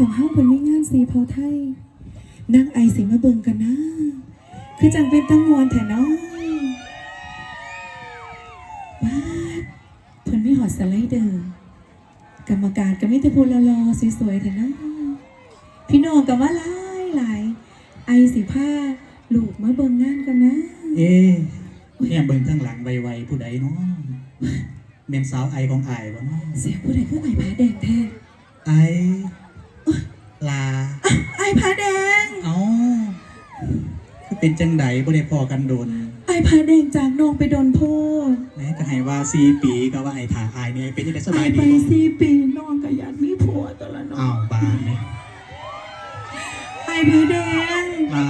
ของเฮาเพิ่นมีงานสีเผาไทยนางไอสิมาเบิ่งกันนะ คือจังเป็นตั้งมวนแท้เนาะว้าดเพิ่นมีหอดสไลเดอร์กรรมการก็มีแต่พูดรอๆสวยๆแท้เนาะพี่น้องก็ว่าหลายหลายไอสิผ้าลูกมาเบิ่งงานกันนะ เอ๊ะเนี่ยเบิ่งข้างหลังไวๆผู้ใดเนาะเมนสาวไอของไอบ่เนาะเสียงผู้ใดคือไอผาแดงแท้ไอ ลาไอผาแดง เอ้าคือเป็นจังไดบ่ได้พอกันโดนไอผาแดงจากน้องไปโดนโพดแหม้ก็ให้ว่า4ปีก็ว่าไอถ่าอายเนี่ยเป็นจังได๋สไอบายไปดีบ่สี่ปีน้องก็อยากมีผัวตัวละน้ออ้างวบานนี่ไอผาแดง ลา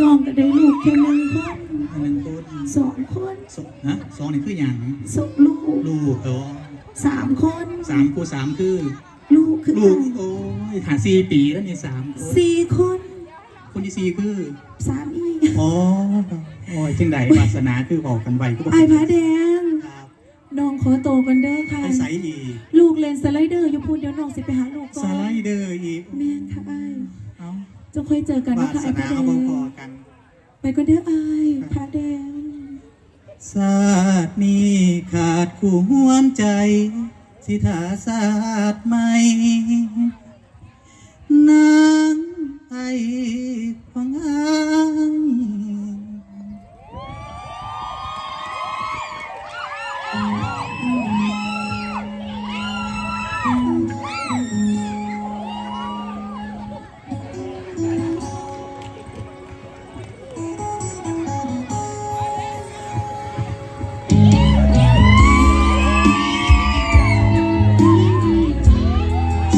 น้องก็ได้ลูกแค่หนึ่งคนอันนึงพูดสองคนสองฮะสองนี่คือหยังสองลูกลูกเออสามคนสามคู่สามคือ ลูกคือลูกไอโอ้ยหาสี่ปีแล้วนี่สามคนสี่คนคนที่สี่คือสามอีอ๋อโอ้ยจังไดวาสนาคือบอกกันไวก็บอกไอผาแดงครับน้องขอโตกันเด้อค่ะไปไซอีกลูกเล่นสไลเดอร์อยู่พูดเดี๋ยวน้องสิไปหาลูกก่สอนไลเดอร์อีกแม่นค่ะไอเอ้าจะค่อยเจอกันวานะคะสไอนาผาแดเอางพอๆกันไปก็เด้อไอผาแดง ศาสตร์นี้ขาดคู่ห่วมใจ สิทาศาสตร์ใหม่นางไอของอายอ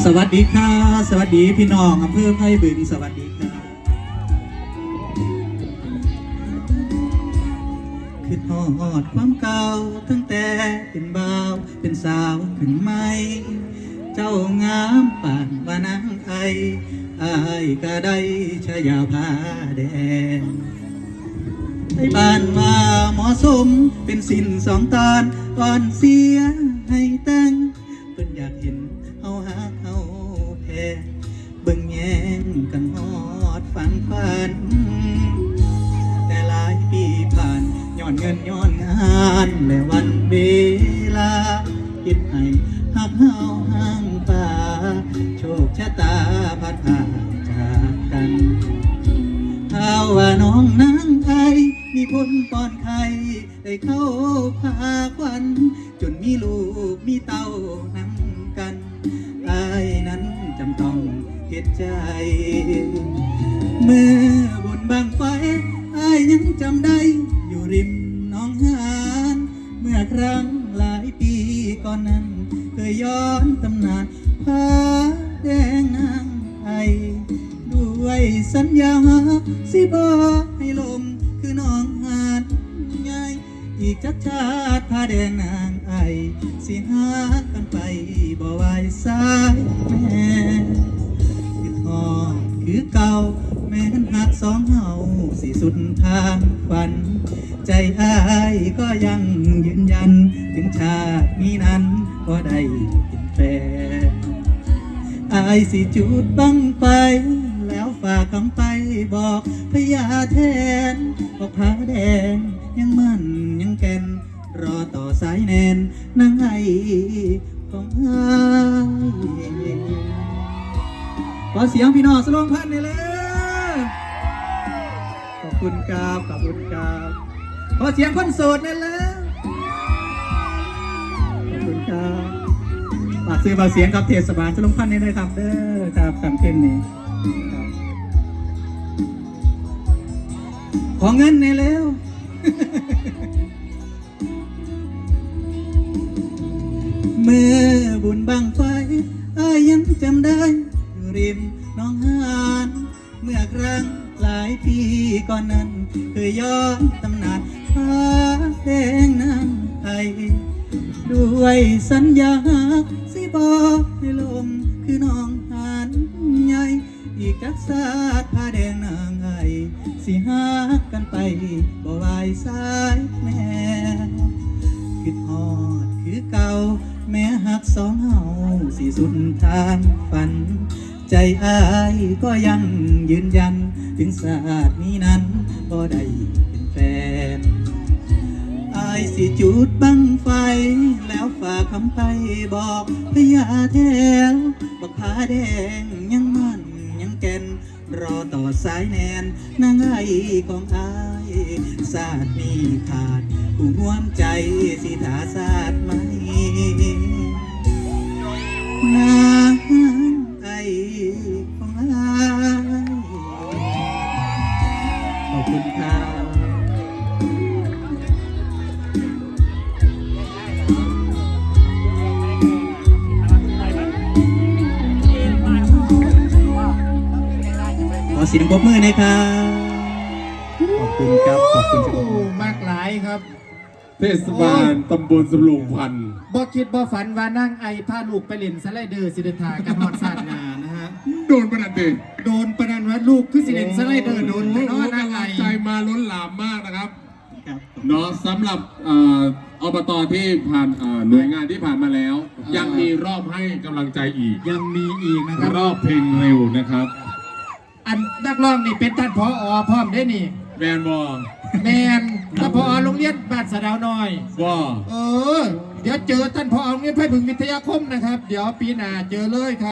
สวัสดีค่ะ สวัสดีพี่น้องอำเภอไผ่บึง สวัสดีค่ะคือทอดความเก่าตั้งแต่เป็นบ่าวเป็นสาวขึ้นไหม เจ้างามป่านว่านางไออายก็ได้ชายาผ้าแดงในบ้านว่าหมาะสมเป็นสินสองตอนก่อนเสียให้านและวันเวลาคิดให้หักเฮาห่างป่า โชคชะตาพัดพาจากกันข่าวว่าน้องนางไทยมีคนป้อนไข่ได้เข้าพาควัน จนมีลูกมีเต้านำกันอายนั้นจำต้องเฮ็ดใจเมื่อ สัญญาสิบอให้ลมคือน้องหาดใหญ่อีกจักชาติผ้าแดงนางไอสิหากันไปบ่ไหวสายแม่คือทอดคือเก่าแม้นหักสองเฮาสิสุดทางฝัน ใจอายก็ยังยืนยัน ถึงชาตินี้นั้นก็ได้เป็นแฟนอายสิจุดบังไป ฝากคำไปบอกพญาแทนบอกผาแดงยังมั่นยังแก่น รอต่อสายแนนนางไอของอาขอเสียงพี่น้องสลงพันธ์นี่เลยขอบคุณครับขอบคุณครับขอเสียงคนโสดนี่เลยขอบคุณครับฝากซื้อฝากเสียงกับเทศบาลสลงพันธ์นี่ด้วยครับเด้อครับคำเพ็ญนี้ครับ ขอเงินในอยแล้ว เมื่อบุญบังไฟอายยังจำได้อยู่ริมน้องหานเมื่อครั้งหลายปีก่อนนั้น เคยย้อนตำนานฟ้าแดงน้ำไทยด้วยสัญญาสิบอกให้ลมคือน้องหาน อีกจักสาดผ้าแดงนางไอสิหากันไปบ่ไหวสายแม่คือทอดคือเก่า แม้หักสองเฮาสิสุดทางฝัน ใจอายก็ยังยืนยัน ถึงศาสตร์นี้นั้นบ่ได้เป็นแฟนอายสิจุดบังไฟ แล้วฝากคำไปบอกพญาแถวบอกผาแดงยัง รอต่อสายแนนนางไอของอายศาสตร์มีขาดผู้ร่วมใจสิทาศาสตร์ไหม เสียงปรบมือหน่อยครับ ขอบคุณครับ ขอบคุณครับโอ้มากหลายครับ เทศบาลตำบลสำโรงพันธ์บ่คิดบ่ฝันว่านั่งไอพาลูกไปเล่นสไลเดอร์สิเดทากันฮอดซาดนานะฮะ โดนประเด็นโดนประนันว่าลูกคือสิเล่นสไลเดอร์โดนแต่น้อนั่งไอใจมาล้นหลามมากนะครับครับเนาะสำหรับเอ่ออบตที่ผ่านเอ่อหน่วยงานที่ผ่านมาแล้ว ยังมีรอบให้กำลังใจอีก ยังมีอีกนะครับ รอบเพลงเร็วนะครับ อันนักร้องนี่เป็นท่านพออพร้อมได้นี่ แมนบอแมนท่านพอโรงเรียนบ้านสะดาวน้อย บอเออ เดี๋ยวเจอท่านพอโรงเรียนไผ่บึงวิทยาคมนะครับ เดี๋ยวปีหน้าเจอเลยครับ